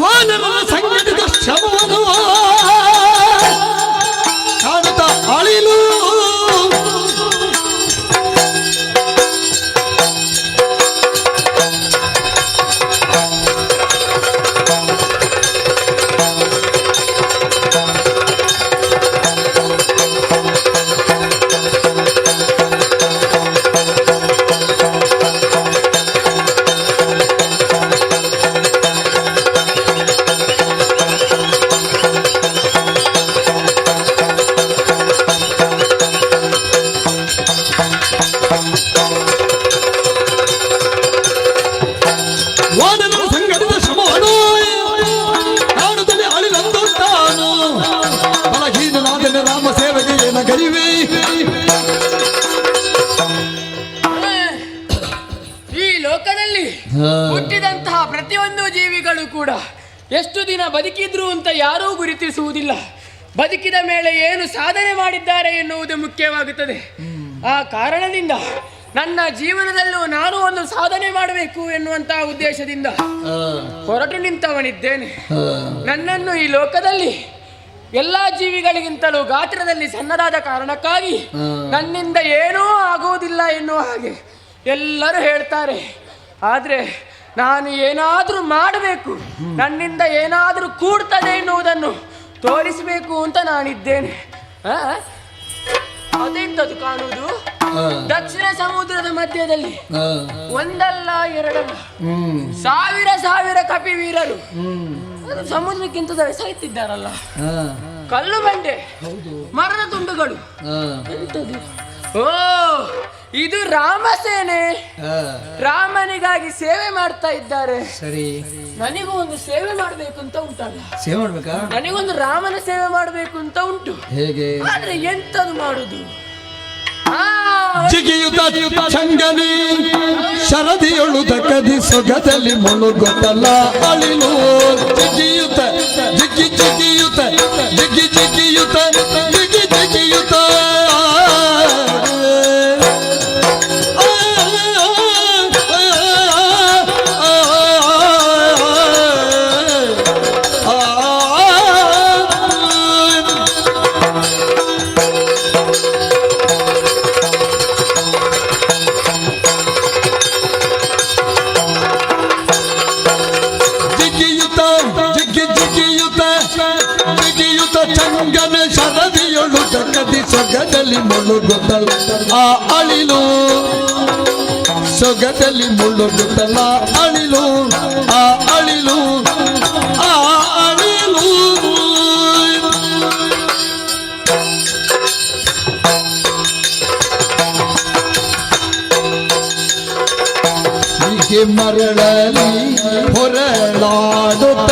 ವಾನರನ ಸಂಘಟಿತ ಶ್ರಮವನ್ನು ಬದುಕಿದ ಮೇಲೆ ಏನು ಸಾಧನೆ ಮಾಡಿದ್ದಾರೆ ಎನ್ನುವುದು ಮುಖ್ಯವಾಗುತ್ತದೆ. ಆ ಕಾರಣದಿಂದ ನನ್ನ ಜೀವನದಲ್ಲೂ ನಾನು ಒಂದು ಸಾಧನೆ ಮಾಡಬೇಕು ಎನ್ನುವಂತಹ ಉದ್ದೇಶದಿಂದ ಹೊರಟು ನಿಂತವನಿದ್ದೇನೆ. ನನ್ನನ್ನು ಈ ಲೋಕದಲ್ಲಿ ಎಲ್ಲಾ ಜೀವಿಗಳಿಗಿಂತಲೂ ಗಾತ್ರದಲ್ಲಿ ಸಣ್ಣದಾದ ಕಾರಣಕ್ಕಾಗಿ ನನ್ನಿಂದ ಏನೂ ಆಗುವುದಿಲ್ಲ ಎನ್ನುವ ಹಾಗೆ ಎಲ್ಲರೂ ಹೇಳ್ತಾರೆ. ಆದರೆ ನಾನು ಏನಾದರೂ ಮಾಡಬೇಕು. ನನ್ನಿಂದ ಏನಾದರೂ ಕೂಡ್ತದೆ ಎನ್ನುವುದನ್ನು ತೋರಿಸಬೇಕು ಅಂತ ನಾನಿದ್ದೇನೆ? ಅದೆಂತದು ಕಾಣುವುದು? ದಕ್ಷಿಣ ಸಮುದ್ರದ ಮಧ್ಯದಲ್ಲಿ ಒಂದಲ್ಲ ಎರಡಲ್ಲ ಸಾವಿರ ಸಾವಿರ ಕಪಿವೀರರು ವೀರರು ಸಮುದ್ರಕ್ಕಿಂತ ಸಾಯ್ತಿದ್ದಾರಲ್ಲ. ಕಲ್ಲು ಬಂಡೆ ಮರದ ತುಂಡುಗಳು? ಓ ಇದು ರಾಮಸೇನೆ ರಾಮನಿಗಾಗಿ ಸೇವೆ ಮಾಡ್ತಾ ಇದ್ದಾರೆ. ಸರಿ. ನನಗೂ ಒಂದು ಸೇವೆ ಮಾಡಬೇಕು ಅಂತ ಉಂಟಲ್ಲ. ಸೇವೆ ಮಾಡ್ಬೇಕಾ? ನನಗೊಂದು ರಾಮನ ಸೇವೆ ಮಾಡಬೇಕು ಅಂತ ಉಂಟು. ಹೇಗೆ? ಆದ್ರೆ ಎಂತದು ಮಾಡುದು? ಆ, ಜಿಗಿಯುತ ಚಂಗನಿ ಶರದಿಯೊಳು ದಕ್ಕದಿ ಸೊಗದಲ್ಲಿ ಮುಳುಗುತ್ತಲ್ಲ ಅಳಿಲು. ಜಿಗಿಯುತ ಜಿಗಿ ಜಿಗಿಯುತ ಜಿಗಿ ಜಿಗಿಯುತ ಜಿಗಿ ಜಿಗಿಯುತ. ಜಿಗಿಯುತ ಚಂಗನ ಶರದಿಯೊಳು ಜಗದಿ ಸೊಗದಲ್ಲಿ ಮುಳುಗುತ್ತಲ ಆ ಅಳಿಲು ಸೊಗದಲ್ಲಿ ಮುಳುಗುತ್ತಲ ಅಳಿಲು ಆ ಅಳಿಲು ಆ ಅಳಿಲು ಹೀಗೆ ಮರಳಲಿ ಹೊರಳಾಡುತ್ತ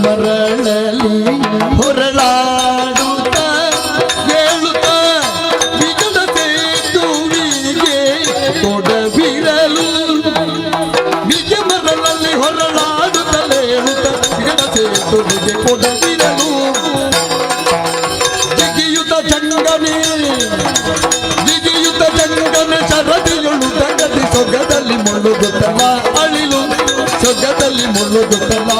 ಮರಳಲಿ ಹೊರಳಾಡುತ್ತ ಹೇಳುತ್ತ ಬಿಗಡ ಸೇತುವಿಗೆ ಕೊಡಬಿರಲು ನಿಜ ಮರಳಲ್ಲಿ ಹೊರಳಾಡುತ್ತಲೇ ಹೇಳುತ್ತ ಗಿಡ ಸೇತುವೆಗೆ ಕೊಡಬಿರಲು ಜಿಗಿಯುತ ಜಂಗನೆ ಜಿಗಿಯುತ ಜಂಗನೆ ಶರದಿಯೊಳು ತಗದಿ ಸೊಗದಲ್ಲಿ ಮುಳುಗುತ್ತಲ ಅಳಿಲು ಸೊಗದಲ್ಲಿ ಮುಳುಗುತ್ತಲ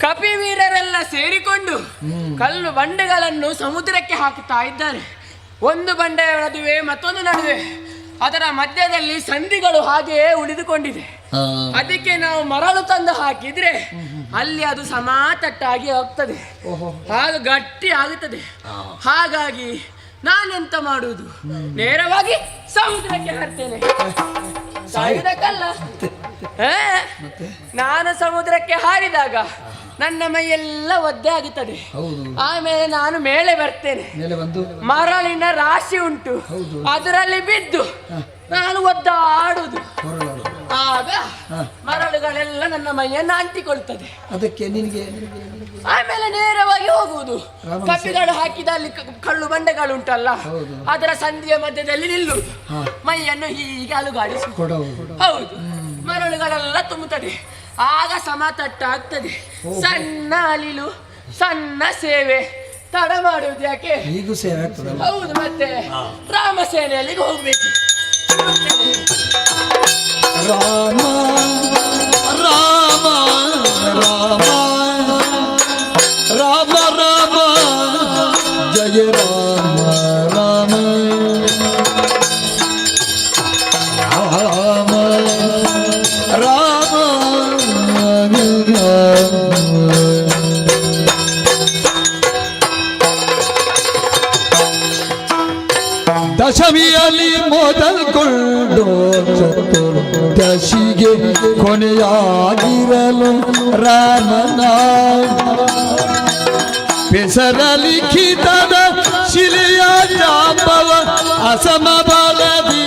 ಕಪಿವೀರರೆಲ್ಲ ಸೇರಿಕೊಂಡು ಕಲ್ಲು ಬಂಡೆಗಳನ್ನು ಸಮುದ್ರಕ್ಕೆ ಹಾಕುತ್ತಾ ಇದ್ದಾರೆ. ಒಂದು ಬಂಡೆಯ ನಡುವೆ ಮತ್ತೊಂದು ನಡುವೆ. ಅದರ ಮಧ್ಯದಲ್ಲಿ ಸಂಧಿಗಳು ಹಾಗೆಯೇ ಉಳಿದುಕೊಂಡಿದೆ. ಅದಕ್ಕೆ ನಾವು ಮರಳು ತಂದು ಹಾಕಿದ್ರೆ ಅಲ್ಲಿ ಅದು ಸಮಾತಟ್ಟಾಗಿ ಹೋಗ್ತದೆ. ಆಗ ಗಟ್ಟಿ ಆಗುತ್ತದೆ. ಹಾಗಾಗಿ ನಾನೆಂತ ಮಾಡುವುದು? ನೇರವಾಗಿ ಸಮುದ್ರಕ್ಕೆ ಹಾಕ್ತೇನೆ ಸಾಯುವುದಕ್ಕಲ್ಲ? ನಾನು ಸಮುದ್ರಕ್ಕೆ ಹಾರಿದಾಗ ನನ್ನ ಮೈಯೆಲ್ಲ ಒದ್ದೆ ಆಗುತ್ತದೆ. ಆಮೇಲೆ ನಾನು ಮೇಲೆ ಬರ್ತೇನೆ. ಮರಳಿನ ರಾಶಿ ಉಂಟು. ಅದರಲ್ಲಿ ಬಿದ್ದು ನಾನು ಒದ್ದಾಡುದು. ಆಗ ಮರಳುಗಳೆಲ್ಲ ನನ್ನ ಮೈಯನ್ನು ಅಂಟಿಕೊಳ್ತದೆ. ಅದಕ್ಕೆ ನಿನಗೆ ಆಮೇಲೆ ನೇರವಾಗಿ ಹೋಗುವುದು. ಕಪಿಗಳು ಹಾಕಿದ ಅಲ್ಲಿ ಕಳ್ಳು ಬಂಡೆಗಳು ಉಂಟಲ್ಲ? ಅದರ ಸಂಧಿಯ ಮಧ್ಯದಲ್ಲಿ ನಿಲ್ಲು ಮೈಯನ್ನು ಹೀಗೆ ಅಲುಗಾಡಿಸಿ ಹೌದು. ಮರಳುಗಳೆಲ್ಲ ತುಂಬುತ್ತದೆ. ಆಗ ಸಮತಟ್ಟಾಗ್ತದೆ ಸಣ್ಣ ಅಲಿಲು ಸಣ್ಣ ಸೇವೆ ತಡ ಮಾಡುವುದು ಯಾಕೆ ಈಗೂ ಸೇವೆ ಆಗ್ತದಲ್ಲ ಹೌದು ಮತ್ತೆ ರಾಮ ಸೇನೆಯಲ್ಲಿ ಹೋಗ್ಬೇಕು ರಾಮ ರಾಮ ರಾಮ ರಾಮ ರಾಮ ಜಯ ರಾಮ ರಾಮ আসামি আলী মদল করল চতুর্দশীগে কোনে আগিরাল রানা পেশার লিখি দাদা, শিলিয়া জাম্বাল আসামা বালাদি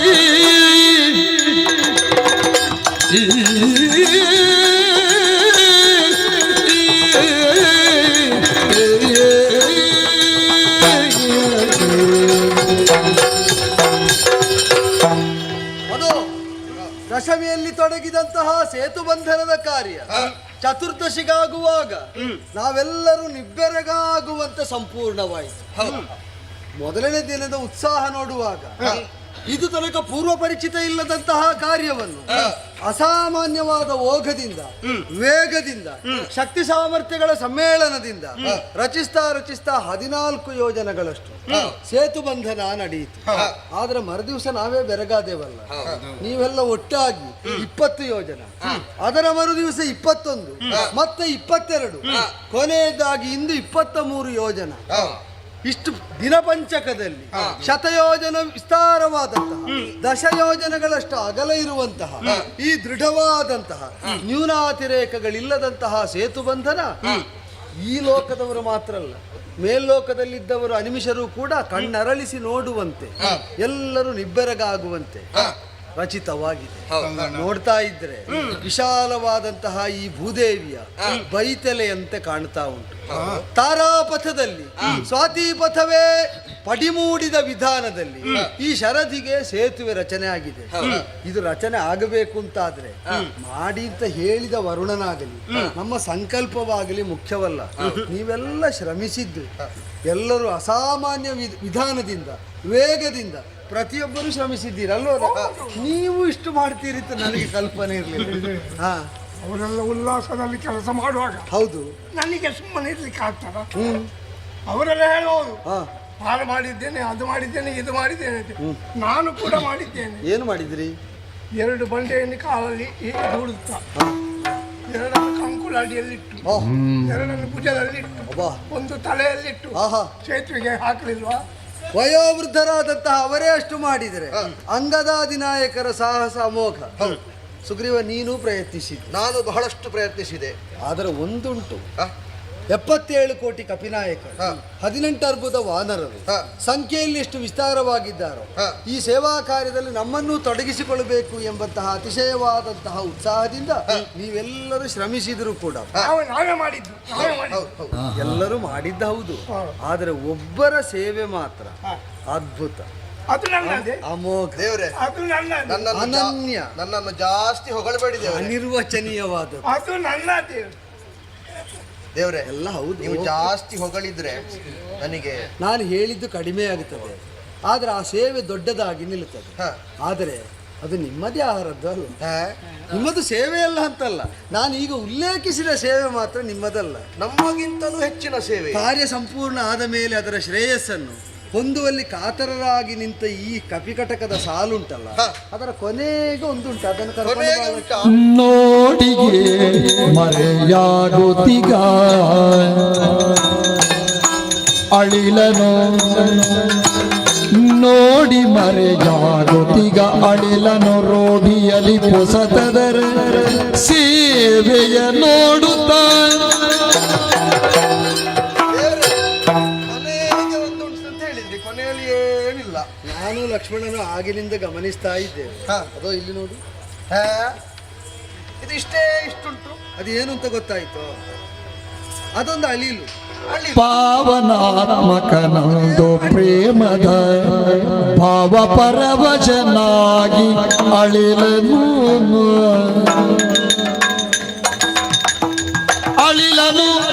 ದಶಮಿಯಲ್ಲಿ ತೊಡಗಿದಂತಹ ಸೇತು ಬಂಧನದ ಕಾರ್ಯ. ಚತುರ್ದಶಿಗಾಗುವಾಗ ನಾವೆಲ್ಲರೂ ನಿಬ್ಬೆರಗಾಗುವಂತೆ ಸಂಪೂರ್ಣವಾಯಿತು. ಮೊದಲನೇ ದಿನದ ಉತ್ಸಾಹ ನೋಡುವಾಗ ಇದು ತನಕ ಪೂರ್ವ ಪರಿಚಿತ ಇಲ್ಲದಂತಹ ಕಾರ್ಯವನ್ನು ಅಸಾಮಾನ್ಯವಾದ ಓಘದಿಂದ ವೇಗದಿಂದ ಶಕ್ತಿ ಸಾಮರ್ಥ್ಯಗಳ ಸಮ್ಮೇಳನದಿಂದ ರಚಿಸ್ತಾ ರಚಿಸ್ತಾ ಹದಿನಾಲ್ಕು ಯೋಜನೆಗಳಷ್ಟು ಸೇತು ಬಂಧನ ನಡೆಯಿತು. ಆದ್ರೆ ಮರುದಿವಸ ನಾವೇ ಬೆರಗಾದೇವಲ್ಲ. ನೀವೆಲ್ಲ ಒಟ್ಟಾಗಿ ಇಪ್ಪತ್ತು ಯೋಜನೆ. ಅದರ ಮರುದಿವಸ ಇಪ್ಪತ್ತೊಂದು ಮತ್ತೆ ಇಪ್ಪತ್ತೆರಡು. ಕೊನೆಯದಾಗಿ ಇಂದು ಇಪ್ಪತ್ತ ಮೂರು ಯೋಜನ. ಇಷ್ಟು ದಿನಪಂಚಕದಲ್ಲಿ ಶತಯೋಜನ ವಿಸ್ತಾರವಾದಂತಹ ದಶ ಯೋಜನೆಗಳಷ್ಟು ಅಗಲ ಇರುವಂತಹ ಈ ದೃಢವಾದಂತಹ ನ್ಯೂನಾತಿರೇಕಗಳಿಲ್ಲದಂತಹ ಸೇತು ಬಂಧನ ಈ ಲೋಕದವರು ಮಾತ್ರ ಅಲ್ಲ ಮೇಲ್ಲೋಕದಲ್ಲಿದ್ದವರು ಅನಿಮಿಷರು ಕೂಡ ಕಣ್ಣರಳಿಸಿ ನೋಡುವಂತೆ ಎಲ್ಲರೂ ನಿಬ್ಬೆರಗಾಗುವಂತೆ ರಚಿತವಾಗಿದೆ. ನೋಡ್ತಾ ಇದ್ರೆ ವಿಶಾಲವಾದಂತಹ ಈ ಭೂದೇವಿಯ ಬೈತಲೆಯಂತೆ ಕಾಣ್ತಾ ಉಂಟು. ತಾರಾಪಥದಲ್ಲಿ ಸ್ವಾತಿ ಪಥವೇ ಪಡಿಮೂಡಿದ ವಿಧಾನದಲ್ಲಿ ಈ ಶರದಿಗೆ ಸೇತುವೆ ರಚನೆ ಆಗಿದೆ. ಇದು ರಚನೆ ಆಗಬೇಕು ಅಂತಾದ್ರೆ ಮಾಡಿ ಅಂತ ಹೇಳಿದ ವರುಣನಾಗಲಿ ನಮ್ಮ ಸಂಕಲ್ಪವಾಗಲಿ ಮುಖ್ಯವಲ್ಲ. ನೀವೆಲ್ಲ ಶ್ರಮಿಸಿದ್ದು ಎಲ್ಲರೂ ಅಸಾಮಾನ್ಯ ವಿಧ- ವಿಧಾನದಿಂದ ವೇಗದಿಂದ ಪ್ರತಿಯೊಬ್ಬರು ಶ್ರಮಿಸಿದ್ದೀರಲ್ವ ನೀವು ಇಷ್ಟು ಮಾಡ್ತೀರಿ ಅಂತ ನನಗೆ ಕಲ್ಪನೆ ಇರಲಿಲ್ಲ. ಹಾ. ಅವರೆಲ್ಲ ಉಲ್ಲಾಸದಲ್ಲಿ ಕೆಲಸ ಮಾಡುವಾಗ ಹೌದು. ನನಗೆ ಸುಮ್ಮನೆ ಇರ್ಲಿಕ್ಕೆ ಆಗ್ತದ? ಹ್ಮ್. ಅವರೆಲ್ಲ ಹೇಳೋದು ಹಾ. ಹಾಳು ಮಾಡಿದ್ದೇನೆ ಅದು ಮಾಡಿದ್ದೇನೆ ಇದು ಮಾಡಿದ್ದೇನೆ ಅಂತ. ನಾನು ಕೂಡ ಮಾಡಿದ್ದೇನೆ. ಏನು ಮಾಡಿದ್ರಿ? ಎರಡು ಬಂಡೆಯನ್ನು ಕಾಲಲ್ಲಿ ಹೀಗೆ ದೂಡುತ್ತಾ ಎರಡನ್ನು ಕಂಕುಳ ಅಡಿಯಲ್ಲಿಟ್ಟು ಎರಡನ್ನು ಭುಜದಲ್ಲಿಟ್ಟು ಒಂದು ತಲೆಯಲ್ಲಿಟ್ಟು ಸೇತುವೆಗೆ ಹಾಕಲಿಲ್ವಾ? ವಯೋವೃದ್ಧರಾದಂತಹ ಅವರೇ ಅಷ್ಟು ಮಾಡಿದರೆ ಅಂಗದಾದಿ ನಾಯಕರ ಸಾಹಸ ಅಮೋಘ. ಸುಗ್ರೀವ ನೀನು ಪ್ರಯತ್ನಿಸಿದ್ದು. ನಾನು ಬಹಳಷ್ಟು ಪ್ರಯತ್ನಿಸಿದೆ. ಆದರೆ ಒಂದುಂಟು? ಎಪ್ಪತ್ತೇಳು ಕೋಟಿ ಕಪಿನಾಯಕರು. ಹದಿನೆಂಟು ಅರ್ಬುದ ವಾನರರು ಸಂಖ್ಯೆಯಲ್ಲಿ ಎಷ್ಟು ವಿಸ್ತಾರವಾಗಿದ್ದಾರೋ ಈ ಸೇವಾ ಕಾರ್ಯದಲ್ಲಿ ನಮ್ಮನ್ನು ತೊಡಗಿಸಿಕೊಳ್ಳಬೇಕು ಎಂಬಂತಹ ಅತಿಶಯವಾದಂತಹ ಉತ್ಸಾಹದಿಂದ ನೀವೆಲ್ಲರೂ ಶ್ರಮಿಸಿದ್ರು ಕೂಡ. ನಾವು ನಾವೇ ಮಾಡಿದ್ದು. ಹೌದು ಹೌದು ಎಲ್ಲರೂ ಮಾಡಿದ್ದ ಹೌದು. ಆದರೆ ಒಬ್ಬರ ಸೇವೆ ಮಾತ್ರ ಅದ್ಭುತ. ಅದು ನನ್ನದೇ ಅಮೋಘ. ದೇವ್ರೆ ಅದು ನನ್ನದೇ ನನ್ನನ್ನು ಅನನ್ಯ. ನನ್ನನ್ನು ಜಾಸ್ತಿ ಹೊಗಳಬೇಡಿ ಅನಿರ್ವಚನೀಯವಾದ ಅದು ನನ್ನದೇ ದೇವ್ರೆ. ಎಲ್ಲ ಹೌದು. ನೀವು ಜಾಸ್ತಿ ಹೊಗಳಿದ್ರೆ ನನಗೆ ನಾನು ಹೇಳಿದ್ದು ಕಡಿಮೆ ಆಗುತ್ತದೆ. ಆದರೆ ಆ ಸೇವೆ ದೊಡ್ಡದಾಗಿ ನಿಲ್ಲುತ್ತದೆ. ಹ. ಆದರೆ ಅದು ನಿಮ್ಮದೇ ಆಹಾರದ್ದು ಅಲ್ಲ. ಹ? ನಿಮ್ಮದು ಸೇವೆ ಅಲ್ಲ ಅಂತಲ್ಲ. ನಾನು ಈಗ ಉಲ್ಲೇಖಿಸಿದ ಸೇವೆ ಮಾತ್ರ ನಿಮ್ಮದಲ್ಲ. ನಮ್ಮಗಿಂತಲೂ ಹೆಚ್ಚಿನ ಸೇವೆ. ಕಾರ್ಯ ಸಂಪೂರ್ಣ ಆದ ಮೇಲೆ ಅದರ ಶ್ರೇಯಸ್ಸನ್ನು ಹೊಂದುವಲ್ಲಿ ಕಾತರರಾಗಿ ನಿಂತ ಈ ಕಪಿಕಟಕದ ಸಾಲುಂಟಲ್ಲ. ಅದರ ಕೊನೆಗೆ ಒಂದುಂಟು ಅದನ್ನು ಕರ್ಕೊಂಡು ನೋಡಿಗೆ ಮರೆಯಾಗುತ್ತೀಗ ಅಳಿಲನು? ನೋಡಿ ಮರೆಯಾಗೋತಿಗ ಅಳಿಲನು ರೋಡಿಯಲ್ಲಿ ಪುಸತದರ ಸೇವೆಯ ನೋಡುತ್ತಾ ಲಕ್ಷ್ಮಣನು ಆಗಿನಿಂದ ಗಮನಿಸ್ತಾ ಇದ್ದೇವೆ. ಹಾ. ಅದೋ ಇಲ್ಲಿ ನೋಡಿ. ಇದು ಇದಿಷ್ಟೇ ಇಷ್ಟುಂಟು. ಅದೇನು ಅಂತ ಗೊತ್ತಾಯ್ತು? ಅದೊಂದು ಅಳಿಲು. ಅಲ್ಲಿ ಪಾವನಾತ್ಮಕನಂದು ಪ್ರೇಮದ ಭಾವ ಪರವಚನಾಗಿ ಅಳಿಲನು. ಅಳಿಲನು.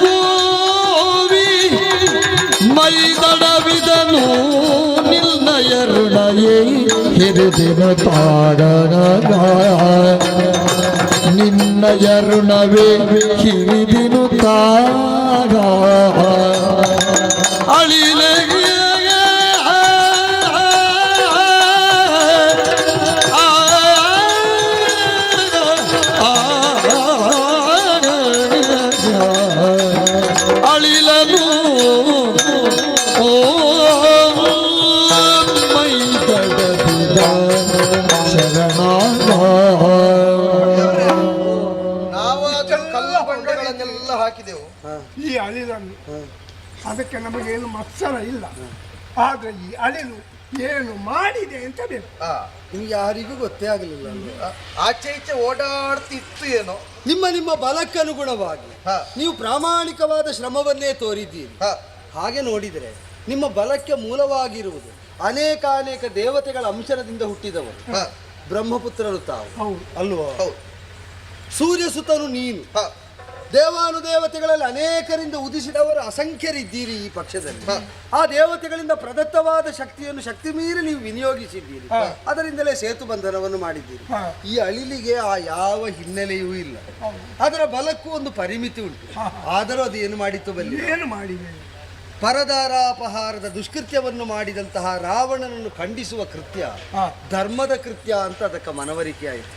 ಹಿರಿದಿನ ತಾಡಗ ನಿನ್ನ ಯರುಣವೇ ಹಿರಿದಿನು ತಾಗ ಅದಕ್ಕೆ ನಮಗೇನು ಮತ್ಸರ ಇಲ್ಲ. ಆದರೆ ಈ ಅಳಿಲು ಏನು ಮಾಡಿದೆ ಅಂತ ಬೇಕು. ನಿಮ್ಗೆ ಯಾರಿಗೂ ಗೊತ್ತೇ ಆಗಲಿಲ್ಲ ಆಚೆ ಈಚೆ ಓಡಾಡ್ತಿತ್ತು ಏನೋ. ನಿಮ್ಮ ನಿಮ್ಮ ಬಲಕ್ಕನುಗುಣವಾಗಿ ಅನುಗುಣವಾಗಿ ನೀವು ಪ್ರಾಮಾಣಿಕವಾದ ಶ್ರಮವನ್ನೇ ತೋರಿದ್ದೀರಿ. ಹ, ಹಾಗೆ ನೋಡಿದರೆ ನಿಮ್ಮ ಬಲಕ್ಕೆ ಮೂಲವಾಗಿರುವುದು ಅನೇಕಾನೇಕ ದೇವತೆಗಳ ಅಂಶನದಿಂದ ಹುಟ್ಟಿದವರು. ಹ, ಬ್ರಹ್ಮಪುತ್ರರು ತಾವು. ಹೌದು. ಅಲ್ವಾ? ಹೌದು. ಸೂರ್ಯಸುತನು ನೀನು. ಹ, ದೇವಾನುದೇವತೆಗಳಲ್ಲಿ ಅನೇಕರಿಂದ ಉದಿಸಿದವರು ಅಸಂಖ್ಯರಿದ್ದೀರಿ ಈ ಪಕ್ಷದಲ್ಲಿ. ಆ ದೇವತೆಗಳಿಂದ ಪ್ರದತ್ತವಾದ ಶಕ್ತಿಯನ್ನು ಶಕ್ತಿ ಮೀರಿ ನೀವು ವಿನಿಯೋಗಿಸಿದ್ದೀರಿ. ಅದರಿಂದಲೇ ಸೇತು ಬಂಧನವನ್ನು ಮಾಡಿದ್ದೀರಿ. ಈ ಅಳಿಲಿಗೆ ಆ ಯಾವ ಹಿನ್ನೆಲೆಯೂ ಇಲ್ಲ. ಅದರ ಬಲಕ್ಕೂ ಒಂದು ಪರಿಮಿತಿ ಉಂಟು. ಆದರೂ ಅದು ಏನು ಮಾಡಿತ್ತು ಬಲ್ಲಿ ಏನು ಮಾಡಿದೆ? ಪರದಾರಾಪಹಾರದ ದುಷ್ಕೃತ್ಯವನ್ನು ಮಾಡಿದಂತಹ ರಾವಣನನ್ನು ಖಂಡಿಸುವ ಕೃತ್ಯ ಧರ್ಮದ ಕೃತ್ಯ ಅಂತ ಅದಕ್ಕೆ ಮನವರಿಕೆ ಆಯಿತು.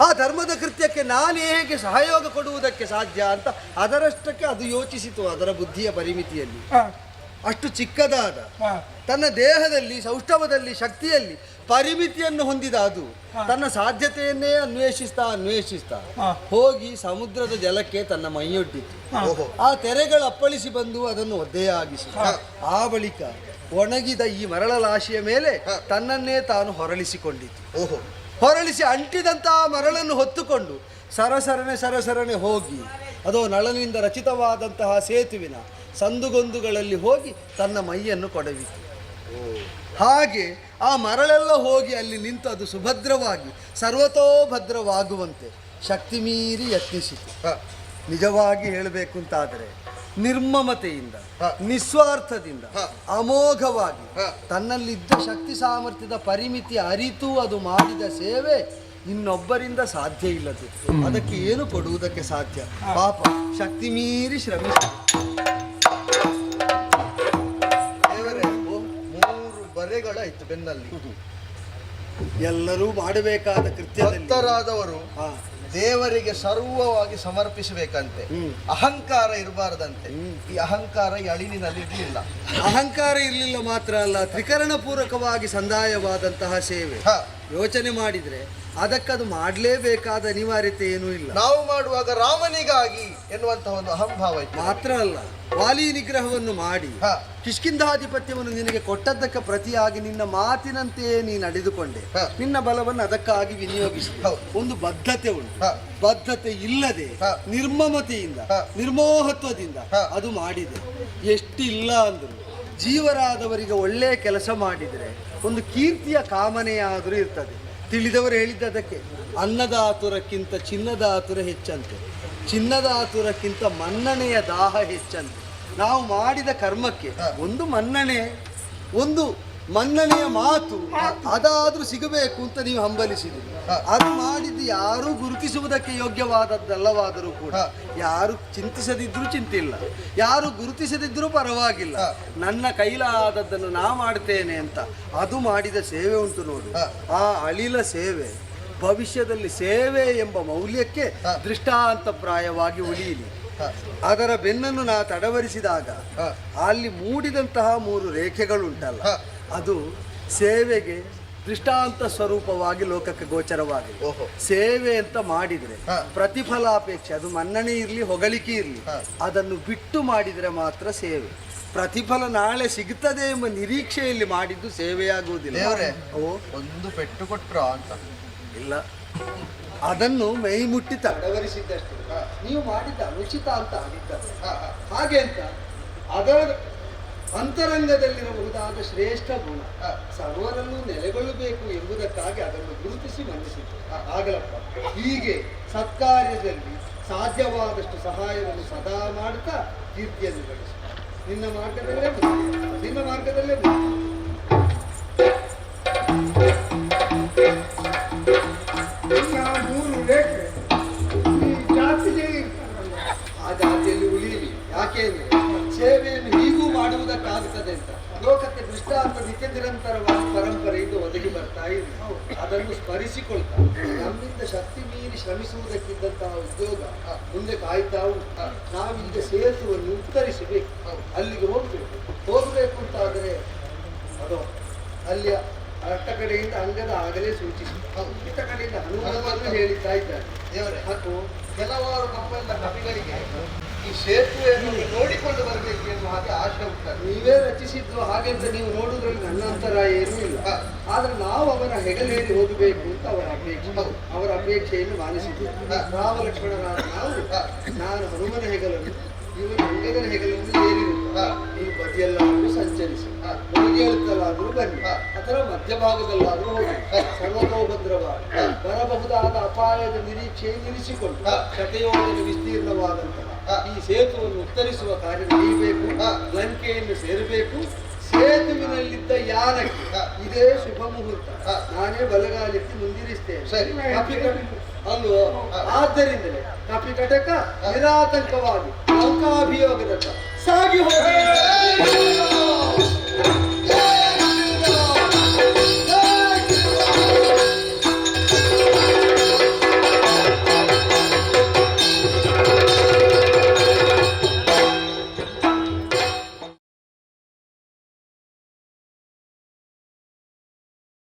ಆ ಧರ್ಮದ ಕೃತ್ಯಕ್ಕೆ ನಾನು ಹೇಗೆ ಸಹಯೋಗ ಕೊಡುವುದಕ್ಕೆ ಸಾಧ್ಯ ಅಂತ ಅದರಷ್ಟಕ್ಕೆ ಅದು ಯೋಚಿಸಿತು ಅದರ ಬುದ್ಧಿಯ ಪರಿಮಿತಿಯಲ್ಲಿ. ಅಷ್ಟು ಚಿಕ್ಕದಾದ ತನ್ನ ದೇಹದಲ್ಲಿ ಸೌಷ್ಠವದಲ್ಲಿ ಶಕ್ತಿಯಲ್ಲಿ ಪರಿಮಿತಿಯನ್ನು ಹೊಂದಿದ ಅದು. ತನ್ನ ಸಾಧ್ಯತೆಯನ್ನೇ ಅನ್ವೇಷಿಸ್ತಾ ಅನ್ವೇಷಿಸ್ತಾ ಹೋಗಿ ಸಮುದ್ರದ ಜಲಕ್ಕೆ ತನ್ನ ಮೈಯೊಡ್ಡಿತು. ಆ ತೆರೆಗಳು ಅಪ್ಪಳಿಸಿ ಬಂದು ಅದನ್ನು ಒದ್ದೆಯಾಗಿಸಿ ಆ ಬಳಿಕ ಒಣಗಿದ ಈ ಮರಳಲಾಶಿಯ ಮೇಲೆ ತನ್ನನ್ನೇ ತಾನು ಹೊರಳಿಸಿಕೊಂಡಿತು. ಓಹೋ. ಹೊರಳಿಸಿ ಅಂಟಿದಂತಹ ಮರಳನ್ನು ಹೊತ್ತುಕೊಂಡು ಸರಸರಣೆ ಸರಸರಣೆ ಹೋಗಿ, ಅದು ನಳನಿಂದ ರಚಿತವಾದಂತಹ ಸೇತುವಿನ ಸಂದುಗೊಂದುಗಳಲ್ಲಿ ಹೋಗಿ ತನ್ನ ಮೈಯನ್ನು ಕೊಡವಿತು. ಹಾಗೆ ಆ ಮರಳೆಲ್ಲ ಹೋಗಿ ಅಲ್ಲಿ ನಿಂತು ಅದು ಸುಭದ್ರವಾಗಿ ಸರ್ವತೋಭದ್ರವಾಗುವಂತೆ ಶಕ್ತಿ ಮೀರಿ ಯತ್ನಿಸಿತು. ನಿಜವಾಗಿ ಹೇಳಬೇಕು ಅಂತಾದರೆ ನಿರ್ಮಮತೆಯಿಂದ ನಿಸ್ವಾರ್ಥದಿಂದ ಅಮೋಘವಾಗಿ. ತನ್ನಲ್ಲಿದ್ದ ಶಕ್ತಿ ಸಾಮರ್ಥ್ಯದ ಪರಿಮಿತಿ ಅರಿತು ಅದು ಮಾಡಿದ ಸೇವೆ ಇನ್ನೊಬ್ಬರಿಂದ ಸಾಧ್ಯ ಇಲ್ಲದು ಅದಕ್ಕೆ ಏನು ಕೊಡುವುದಕ್ಕೆ ಸಾಧ್ಯ? ಪಾಪ ಶಕ್ತಿ ಮೀರಿ ಶ್ರಮಿಸಿ ದೇವರೇ ಮೂರು ಬರೆಗಳಾಯ್ತು ಬೆನ್ನಲ್ಲಿ. ಎಲ್ಲರೂ ಮಾಡಬೇಕಾದ ಕೃತ್ಯರಾದವರು ಭಕ್ತರಾದವರು. ದೇವರಿಗೆ ಸರ್ವವಾಗಿ ಸಮರ್ಪಿಸಬೇಕಂತೆ. ಅಹಂಕಾರ ಇರಬಾರದಂತೆ. ಈ ಅಹಂಕಾರ ಈ ಅಳಿಲಿನಲ್ಲಿ ಇರಲಿಲ್ಲ. ಅಹಂಕಾರ ಇರಲಿಲ್ಲ ಮಾತ್ರ ಅಲ್ಲ ತ್ರಿಕರಣ ಪೂರಕವಾಗಿ ಸಂದಾಯವಾದಂತಹ ಸೇವೆ. ಯೋಚನೆ ಮಾಡಿದ್ರೆ ಅದಕ್ಕದು ಮಾಡಲೇಬೇಕಾದ ಅನಿವಾರ್ಯತೆ ಏನೂ ಇಲ್ಲ ನಾವು ಮಾಡುವಾಗ ರಾಮನಿಗಾಗಿ ಎನ್ನುವಂತಹ ಒಂದು ಅಹಂಭಾವ ಇತ್ತು ಮಾತ್ರ ಅಲ್ಲ ವಾಲಿ ನಿಗ್ರಹವನ್ನು ಮಾಡಿ ಹ. ಕಿಷ್ಕಿಂಧಾಧಿಪತ್ಯವನ್ನು ನಿನಗೆ ಕೊಟ್ಟದ್ದಕ್ಕೆ ಪ್ರತಿಯಾಗಿ ನಿನ್ನ ಮಾತಿನಂತೆಯೇ ನೀನು ನಡೆದುಕೊಂಡೆ ಹ. ನಿನ್ನ ಬಲವನ್ನು ಅದಕ್ಕಾಗಿ ವಿನಿಯೋಗಿಸುತ್ತಾ ಹೌದು. ಒಂದು ಬದ್ಧತೆ ಉಂಟು ಹ. ಬದ್ಧತೆ ಇಲ್ಲದೆ ಹ. ನಿರ್ಮಮತೆಯಿಂದ ಹ. ನಿರ್ಮೋಹತ್ವದಿಂದ ಹ. ಅದು ಮಾಡಿದೆ ಎಷ್ಟಿಲ್ಲ ಅಂದರು ಜೀವರಾದವರಿಗೆ ಒಳ್ಳೆಯ ಕೆಲಸ ಮಾಡಿದರೆ ಒಂದು ಕೀರ್ತಿಯ ಕಾಮನೆಯಾದರೂ ಇರ್ತದೆ. ತಿಳಿದವರು ಹೇಳಿದ್ದದಕ್ಕೆ ಅನ್ನದ ಆತುರಕ್ಕಿಂತ ಚಿನ್ನದ ಆತುರ ಹೆಚ್ಚಂತೆ. ಚಿನ್ನದ ಆತುರಕ್ಕಿಂತ ಮನ್ನಣೆಯ ದಾಹ ಹೆಚ್ಚಂತೆ. ನಾವು ಮಾಡಿದ ಕರ್ಮಕ್ಕೆ ಒಂದು ಮನ್ನಣೆ ಒಂದು ಮನ್ನಣೆಯ ಮಾತು ಅದಾದ್ರೂ ಸಿಗಬೇಕು ಅಂತ ನೀವು ಹಂಬಲಿಸಿದ್ರಿ ಅದು ಮಾಡಿದ್ದು ಯಾರೂ ಗುರುತಿಸುವುದಕ್ಕೆ ಯೋಗ್ಯವಾದದ್ದಲ್ಲವಾದರೂ ಕೂಡ ಯಾರು ಚಿಂತಿಸದಿದ್ರೂ ಚಿಂತಿಲ್ಲ. ಯಾರು ಗುರುತಿಸದಿದ್ರೂ ಪರವಾಗಿಲ್ಲ. ನನ್ನ ಕೈಲಾದದ್ದನ್ನು ನಾ ಮಾಡ್ತೇನೆ ಅಂತ ಅದು ಮಾಡಿದ ಸೇವೆ ಉಂಟು ನೋಡಿ. ಆ ಅಳಿಲ ಸೇವೆ ಭವಿಷ್ಯದಲ್ಲಿ ಸೇವೆ ಎಂಬ ಮೌಲ್ಯಕ್ಕೆ ದೃಷ್ಟಾಂತಪ್ರಾಯವಾಗಿ ಉಳಿಯಲಿ. ಅದರ ಬೆನ್ನನ್ನು ನಾ ತಡವರಿಸಿದಾಗ ಅಲ್ಲಿ ಮೂಡಿದಂತಹ ಮೂರು ರೇಖೆಗಳುಂಟಲ್ಲ. ಅದು ಸೇವೆಗೆ ದೃಷ್ಟಾಂತ ಸ್ವರೂಪವಾಗಿ ಲೋಕಕ್ಕೆ ಗೋಚರವಾಗಿದೆ. ಓಹೋ. ಸೇವೆ ಅಂತ ಮಾಡಿದ್ರೆ ಪ್ರತಿಫಲಾಪೇಕ್ಷೆ ಅದು ಮನ್ನಣೆ ಇರಲಿ ಹೊಗಳಿಕೆ ಇರಲಿ ಅದನ್ನು ಬಿಟ್ಟು ಮಾಡಿದರೆ ಮಾತ್ರ ಸೇವೆ. ಪ್ರತಿಫಲ ನಾಳೆ ಸಿಗುತ್ತದೆ ಎಂಬ ನಿರೀಕ್ಷೆಯಲ್ಲಿ ಮಾಡಿದ್ದು ಸೇವೆಯಾಗುವುದಿಲ್ಲ. ಒಂದು ಪೆಟ್ಟು ಕೊಟ್ರ ಅಂತ. ಇಲ್ಲ. ಅದನ್ನು ಮೈ ಮುಟ್ಟಿ ತಡವರಿಸಿದ್ದಷ್ಟೇ ನೀವು ಮಾಡಿದ್ದ ಅನುಚಿತ ಅಂತ ಆಗಿದ್ದ ಹಾಗೆ ಅಂತ ಅದರ ಅಂತರಂಗದಲ್ಲಿರಬಹುದಾದ ಶ್ರೇಷ್ಠ ಗುಣ ಸರ್ವರನ್ನು ನೆಲೆಗೊಳ್ಳಬೇಕು ಎಂಬುದಕ್ಕಾಗಿ ಅದನ್ನು ಗುರುತಿಸಿ ಮನ್ನಿಸಿತು. ಆಗಲಪ್ಪ. ಹೀಗೆ ಸತ್ಕಾರ್ಯದಲ್ಲಿ ಸಾಧ್ಯವಾದಷ್ಟು ಸಹಾಯವನ್ನು ಸದಾ ಮಾಡುತ್ತಾ ಕೀರ್ತಿಯನ್ನು ಗಳಿಸಿ ನಿನ್ನ ಮಾರ್ಗದಲ್ಲೇ. ನಿನ್ನ ಮಾರ್ಗದಲ್ಲೇ ಆ ಜಾತಿಯಲ್ಲಿ ಉಳಿಯಲಿ. ಯಾಕೆ ಅಂದ್ರೆ ಸೇವೆಯನ್ನು ಮಾಡುವುದಕ್ಕಾಗುತ್ತದೆ ಅಂತ. ಲೋಕಕ್ಕೆ ದೃಷ್ಟಾಂತ ನಿತ್ಯ ನಿರಂತರವಾದ ಪರಂಪರೆಯಿಂದ ಒದಗಿ ಬರ್ತಾ ಇದೆ. ಅದನ್ನು ಸ್ಮರಿಸಿಕೊಳ್ತಾ, ನಮ್ಮಿಂದ ಶಕ್ತಿ ಮೀರಿ ಶ್ರಮಿಸುವುದಕ್ಕಿದ್ದಂತಹ ಉದ್ಯೋಗ ಮುಂದೆ ಕಾಯ್ತಾ ಉಂಟು. ನಾವೀಗ ಸೇತುವನ್ನು ಉತ್ತರಿಸಬೇಕು. ಅಲ್ಲಿಗೆ ಹೋಗ್ಬೇಕು. ಹೋಗ್ಬೇಕು ಅಂತ ಆದರೆ ಅದು ಅಲ್ಲಿಯ ಅಟ್ಟ ಕಡೆಯಿಂದ ಅಂಗದ ಆಗಲೇ ಸೂಚಿಸಿತು ಇತ್ತ ಕಡೆಯಿಂದ ಹನುಮಂತನ್ನು ಹೇಳಿತಾ ಇದ್ದಾರೆ ಹಾಗೂ ಕೆಲವಾರು ನಮ್ಮೆಲ್ಲ ಕವಿಗಳಿಗೆ ಈ ಸೇತುವೆಯನ್ನು ನೋಡಿಕೊಂಡು ಬರಬೇಕು ಎನ್ನುವ ಹಾಗೆ ಆಶೆ ಉಂಟು. ನೀವೇ ರಚಿಸಿದ್ರು ಹಾಗೆ ಅಂತ ನೀವು ನೋಡುವುದ್ರಲ್ಲಿ ನನ್ನ ಅಂತರ ಏನೂ ಇಲ್ಲ. ಆದ್ರೆ ನಾವು ಅವರ ಹೆಗಲೇರಿ ಹೋಗಬೇಕು ಅಂತ ಅವರ ಅಪೇಕ್ಷೆ. ಅವರ ಅಪೇಕ್ಷೆಯನ್ನು ಮಾನಿಸಿದ್ದೇವೆ. ರಾಮ ಲಕ್ಷ್ಮಣರಾದ ನಾವು ನಾನು ಹನುಮನ ಹೆಗಲನ್ನು ಇವನು ಹೆಗಲ ಹೆಗಲನ್ನು ಏರಿರುತ್ತ ನೀವು ಬದಿಯಲ್ಲಾದರೂ ಸಂಚರಿಸಿ. ಮುಳುಗೇಳುತ್ತಲಾದರೂ ಬನ್ನಿ. ಅದರ ಮಧ್ಯಭಾಗದಲ್ಲಾದರೂ ಹೋಗಿ. ಸರ್ವತೋಭದ್ರವಾಗಿ ಬರಬಹುದಾದ ಅಪಾಯದ ನಿರೀಕ್ಷೆ ನಿಲ್ಲಿಸಿಕೊಂಡು ಶತಯೋಜನ ವಿಸ್ತೀರ್ಣವಾದಂತಹ ಈ ಸೇತುವನ್ನು ಉತ್ತರಿಸುವ ಕಾರ್ಯ ನಡೆಯಬೇಕು. ಲಂಕೆಯನ್ನು ಸೇರಬೇಕು. ಸೇತುವಿನಲ್ಲಿದ್ದ ಯಾನಕ್ಕೆ ಇದೇ ಶುಭ ಮುಹೂರ್ತ. ನಾನೇ ಬಲಗಾಲೆತ್ತಿ ಮುಂದಿರಿಸ್ತೇನೆ. ಸರಿ. ಅಲ್ವೋ ಆದ್ದರಿಂದಲೇ ಕಪಿಕಟಕ ನಿರಾತಂಕವಾಗಿ ಲಂಕಾಭಿಯೋಗದತ್ತ ಸಾಗಿ ಹೋಗಿ.